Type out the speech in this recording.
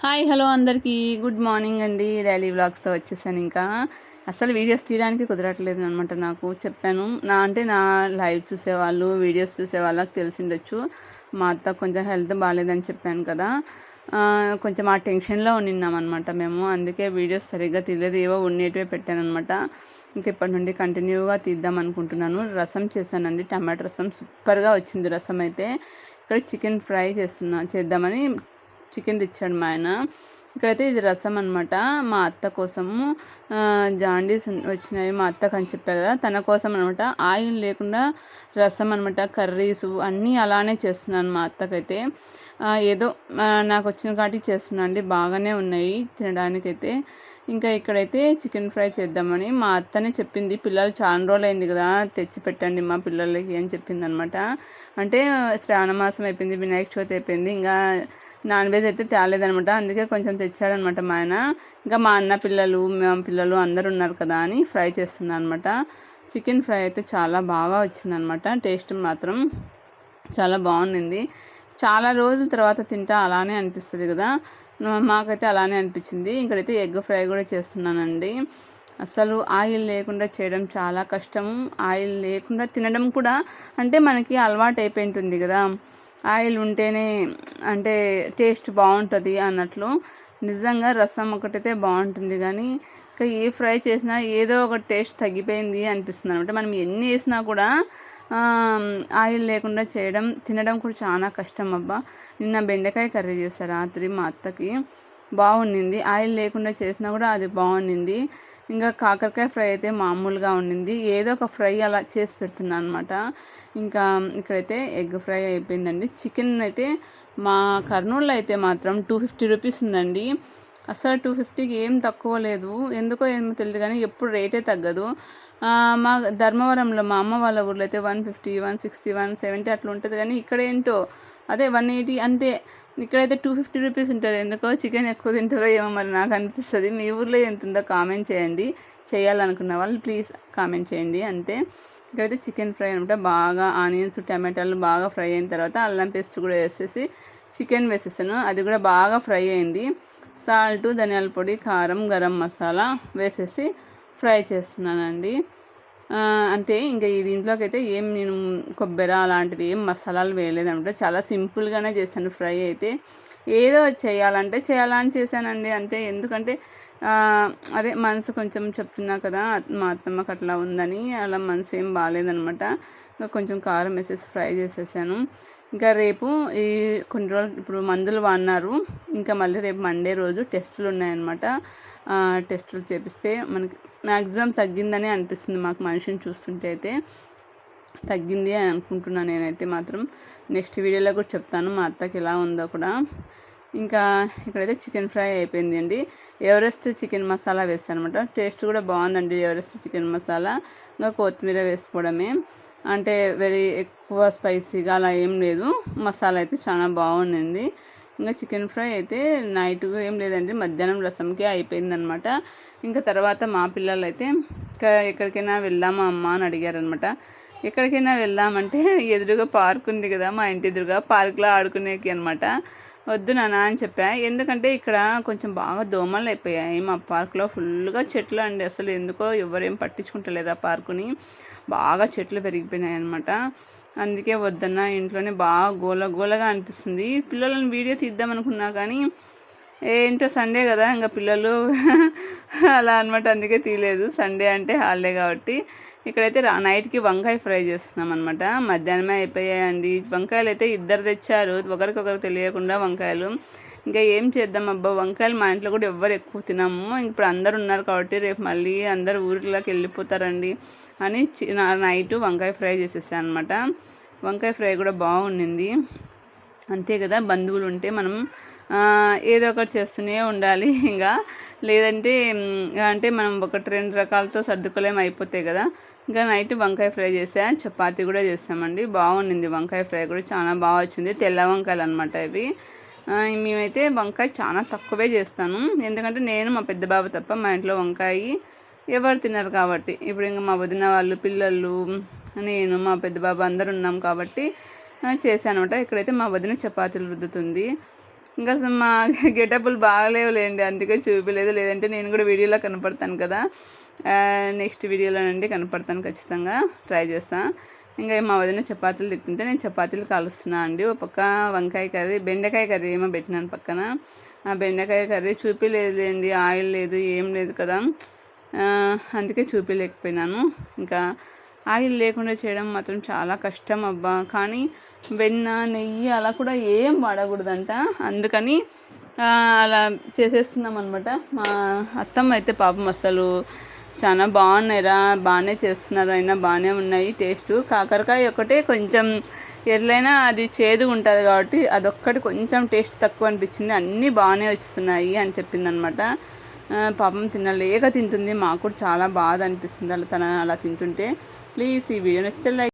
Hi hello అందరికీ. Good morning అండి. Daily వ్లాగ్స్తో వచ్చేసాను ఇంకా. అసలు వీడియోస్ తీయడానికి కుదరట్లేదు అనమాట నాకు. చెప్పాను నా అంటే నా లైవ్ చూసేవాళ్ళు వీడియోస్ చూసే వాళ్ళకి తెలిసిండొచ్చు. మా అత్త కొంచెం హెల్త్ బాగాలేదని చెప్పాను కదా. కొంచెం ఆ టెన్షన్లో ఉన్నాం అనమాట మేము. అందుకే వీడియోస్ సరిగ్గా తీయలేదు. ఏవో ఉండేటివే పెట్టాను అనమాట ఇంక ఇప్పటి నుండి కంటిన్యూగా తీద్దాం అనుకుంటున్నాను. రసం చేశానండి. టమాటో రసం. సూపర్గా వచ్చింది రసం అయితే. ఇక్కడ చికెన్ ఫ్రై చేస్తున్నా చేద్దామని చికెన్ తెచ్చాడు మా ఆయన. ఇక్కడైతే ఇది రసం అనమాట మా అత్త కోసము జాండీస్ వచ్చినాయి. మా అత్తకు అని చెప్పా కదా తన కోసం అనమాట ఆయిల్ లేకుండా రసం అనమాట కర్రీస్ అన్నీ అలానే చేస్తున్నాను మా అత్తకైతే. ఏదో నాకు వచ్చిన కాటికి చేస్తున్నా అండి. బాగానే ఉన్నాయి తినడానికైతే. ఇంకా ఇక్కడైతే చికెన్ ఫ్రై చేద్దామని మా అత్తనే చెప్పింది. పిల్లలు చాలా రోజులు అయింది కదా తెచ్చి పెట్టండి మా పిల్లలకి అని చెప్పింది అనమాట అంటే శ్రావణ మాసం అయిపోయింది వినాయక చవితి అయిపోయింది. ఇంకా నాన్ వెజ్ అయితే తేలేదనమాట. అందుకే కొంచెం తెచ్చాడనమాట మా ఆయన. ఇంకా మా అన్న పిల్లలు మేము పిల్లలు అందరు ఉన్నారు కదా అని ఫ్రై చేస్తున్నాను అనమాట చికెన్ ఫ్రై అయితే చాలా బాగా వచ్చిందనమాట. టేస్ట్ మాత్రం చాలా బాగుండింది. చాలా రోజుల తర్వాత తింటా అలానే అనిపిస్తుంది కదా. మాకైతే అలానే అనిపించింది. ఇక్కడైతే ఎగ్ ఫ్రై కూడా చేస్తున్నానండి. అసలు ఆయిల్ లేకుండా చేయడం చాలా కష్టం ఆయిల్ లేకుండా తినడం కూడా అంటే మనకి అలవాటు అయిపోయింటుంది కదా. ఆయిల్ ఉంటేనే అంటే టేస్ట్ బాగుంటుంది అన్నట్లు. నిజంగా రసం ఒకటైతే బాగుంటుంది కానీ ఇంకా ఏ ఫ్రై చేసినా ఏదో ఒక టేస్ట్ తగ్గిపోయింది అనిపిస్తుంది అనమాట మనం ఎన్ని వేసినా కూడా ఆయిల్ లేకుండా చేయడం తినడం కూడా చాలా కష్టం అబ్బా. నిన్న బెండకాయ కర్రీ చేశాను రాత్రి మా అత్తకి. బాగుండింది. ఆయిల్ లేకుండా చేసినా కూడా అది బాగుండింది. ఇంకా కాకరకాయ ఫ్రై అయితే మామూలుగా ఉండింది. ఏదో ఒక ఫ్రై అలా చేసి పెడుతున్నాను అనమాట ఇంకా ఇక్కడైతే ఎగ్ ఫ్రై అయిపోయిందండి. చికెన్ అయితే మా కర్నూలులో అయితే మాత్రం టూ ఫిఫ్టీ రూపీస్ ఉందండి. అసలు టూ ఫిఫ్టీకి ఏం తక్కువ లేదు. ఎందుకో ఏమో తెలియదు కానీ ఎప్పుడు రేటే తగ్గదు. మా ధర్మవరంలో మా అమ్మ వాళ్ళ ఊర్లో అయితే one fifty one sixty one seventy అట్లా ఉంటుంది కానీ ఇక్కడ ఏంటో అదే వన్ ఎయిటీ అంతే ఇక్కడైతే టూ ఫిఫ్టీ రూపీస్ ఉంటుంది. ఎందుకో చికెన్ ఎక్కువ తింటారో ఏమో మరి నాకు అనిపిస్తుంది. మీ ఊర్లో ఎంత ఉందో కామెంట్ చేయండి. చేయాలనుకున్న వాళ్ళు ప్లీజ్ కామెంట్ చేయండి. అంతే. ఇక్కడైతే చికెన్ ఫ్రై అనమాట. బాగా ఆనియన్స్ టమాటాలు బాగా ఫ్రై అయిన తర్వాత అల్లం పేస్ట్ కూడా వేసేసి చికెన్ వేసేసాను. అది కూడా బాగా ఫ్రై అయింది. సాల్ట్ ధనియాల పొడి కారం గరం మసాలా వేసేసి ఫ్రై చేస్తున్నానండి. అంతే ఇంకా ఈ దీంట్లోకి అయితే ఏం నేను కొబ్బరి అలాంటివి ఏం మసాలాలు వేయలేదనమాట చాలా సింపుల్గానే చేశాను ఫ్రై అయితే. ఏదో చేయాలంటే చేయాలని చేశానండి అంతే. ఎందుకంటే అదే మనసు కొంచెం చెప్తున్నా కదా మా అత్తమ్మకు అట్లా ఉందని అలా మనసు ఏం బాగాలేదనమాట. ఇంకా కొంచెం కారం వేసేసి ఫ్రై చేసేసాను. ఇంకా రేపు ఈ కొన్ని రోజులు ఇప్పుడు మందులు వాడినారు. ఇంకా మళ్ళీ రేపు మండే రోజు టెస్టులు ఉన్నాయన్నమాట. టెస్టులు చేపిస్తే మనకి మ్యాక్సిమం తగ్గిందని అనిపిస్తుంది మాకు మనిషిని చూస్తుంటే అయితే. తగ్గింది అని అనుకుంటున్నాను నేనైతే మాత్రం. నెక్స్ట్ వీడియోలో కూడా చెప్తాను మా అత్తకి ఎలా ఉందో కూడా. ఇంకా ఇక్కడైతే చికెన్ ఫ్రై అయిపోయింది అండి. ఎవరెస్ట్ చికెన్ మసాలా వేసాను అనమాట టేస్ట్ కూడా బాగుందండి ఎవరెస్ట్ చికెన్ మసాలా. ఇంకా కొత్తిమీర వేసుకోవడమే. అంటే వెరీ ఎక్కువ స్పైసీగా అలా ఏం లేదు. మసాలా అయితే చాలా బాగుండింది. ఇంకా చికెన్ ఫ్రై అయితే నైట్ ఏం లేదండి మధ్యాహ్నం రసంకే అయిపోయిందనమాట. ఇంకా తర్వాత మా పిల్లలు అయితే ఇంకా ఎక్కడికైనా వెళ్దామా అమ్మ అని అడిగారనమాట. ఎక్కడికైనా వెళ్దామంటే ఎదురుగా పార్క్ ఉంది కదా మా ఇంటి ఎదురుగా పార్క్లో ఆడుకునేకి అనమాట. వద్దు నాన్న అని చెప్పా. ఎందుకంటే ఇక్కడ కొంచెం బాగా దోమలు అయిపోయాయి. మా పార్క్లో ఫుల్గా చెట్లు అండి. అసలు ఎందుకో ఎవరేం పట్టించుకుంటలేరు ఆ పార్కుని. బాగా చెట్లు పెరిగిపోయినాయి అనమాట అందుకే వద్దన్నా. ఇంట్లోనే బాగా గోల గోలగా అనిపిస్తుంది. పిల్లలను వీడియో తీద్దాం అనుకున్నా కానీ ఏంటో సండే కదా ఇంకా పిల్లలు అలా అనమాట అందుకే తీయలేదు. సండే అంటే హాలిడే కాబట్టి. ఇక్కడైతే నైట్కి వంకాయ ఫ్రై చేస్తున్నాం అనమాట మధ్యాహ్నమే అయిపోయాయండి. వంకాయలు అయితే ఇద్దరు తెచ్చారు. ఒకరికొకరు తెలియకుండా వంకాయలు. ఇంకా ఏం చేద్దాం అబ్బా వంకాయలు మా ఇంట్లో కూడా ఎవ్వరు ఎక్కువ తినము. ఇప్పుడు అందరు ఉన్నారు కాబట్టి రేపు మళ్ళీ అందరు ఊరిలోకి వెళ్ళిపోతారండి అని నైట్ వంకాయ ఫ్రై చేసేసాను అనమాట వంకాయ ఫ్రై కూడా బాగుండింది. అంతే కదా బంధువులు ఉంటే మనం ఏదో ఒకటి చేస్తూనే ఉండాలి ఇంకా. లేదంటే అంటే మనం ఒకటి రెండు రకాలతో సర్దుకోలేం అయిపోతాయి కదా. ఇంకా నైట్ వంకాయ ఫ్రై చేసా చపాతీ కూడా చేసామండి బాగుండింది వంకాయ ఫ్రై కూడా చాలా బాగా వచ్చింది. తెల్ల వంకాయలు అనమాట ఇవి. మేమైతే వంకాయ చాలా తక్కువే చేస్తాను. ఎందుకంటే నేను మా పెద్ద బాబు తప్ప మా ఇంట్లో వంకాయ ఎవరు తినరు కాబట్టి. ఇప్పుడు ఇంకా మా వదిన వాళ్ళు పిల్లలు నేను మా పెద్ద బాబు అందరు ఉన్నాం కాబట్టి చేశాను అనమాట ఇక్కడైతే మా వదిన చపాతీలు రుద్దుతుంది. ఇంకా అసలు మా గెటప్పులు బాగలేవులేండి అందుకే చూపించలేదు లేదంటే నేను కూడా వీడియోలో కనపడతాను కదా. నెక్స్ట్ వీడియోలోనండి కనపడతాను ఖచ్చితంగా. ట్రై చేస్తాను ఇంకా మా వదిన చపాతీలు తింటుంటే నేను చపాతీలు కాలుస్తున్నా అండి. ఒక పక్క వంకాయ కర్రీ బెండకాయ కర్రీ ఏమో పెట్టినాను పక్కన. ఆ బెండకాయ కర్రీ చూపించలేదులేండి ఆయిల్ లేదు ఏం లేదు కదా. అందుకే చూపించలేకపోయినాను ఇంకా ఆయిల్ లేకుండా చేయడం మాత్రం చాలా కష్టం అబ్బా. కానీ వెన్న నెయ్యి అలా కూడా ఏం వాడకూడదంట. అందుకని అలా చేసేస్తున్నాం అనమాట మా అత్తమ్మ అయితే పాపం అసలు చాలా బాగున్నాయిరా బాగానే చేస్తున్నారు. అయినా బాగానే ఉన్నాయి టేస్ట్. కాకరకాయ ఒకటే కొంచెం ఎట్లయినా అది చేదు ఉంటుంది కాబట్టి అదొక్కటి కొంచెం టేస్ట్ తక్కువ అనిపించింది. అన్నీ బాగానే వస్తున్నాయి అని చెప్పింది అనమాట పాపం తినలేక తింటుంది. మాకు కూడా చాలా బాధ అనిపిస్తుంది అలా తన అలా తింటుంటే. ప్లీజ్ ఈ వీడియో నచ్చితే లైక్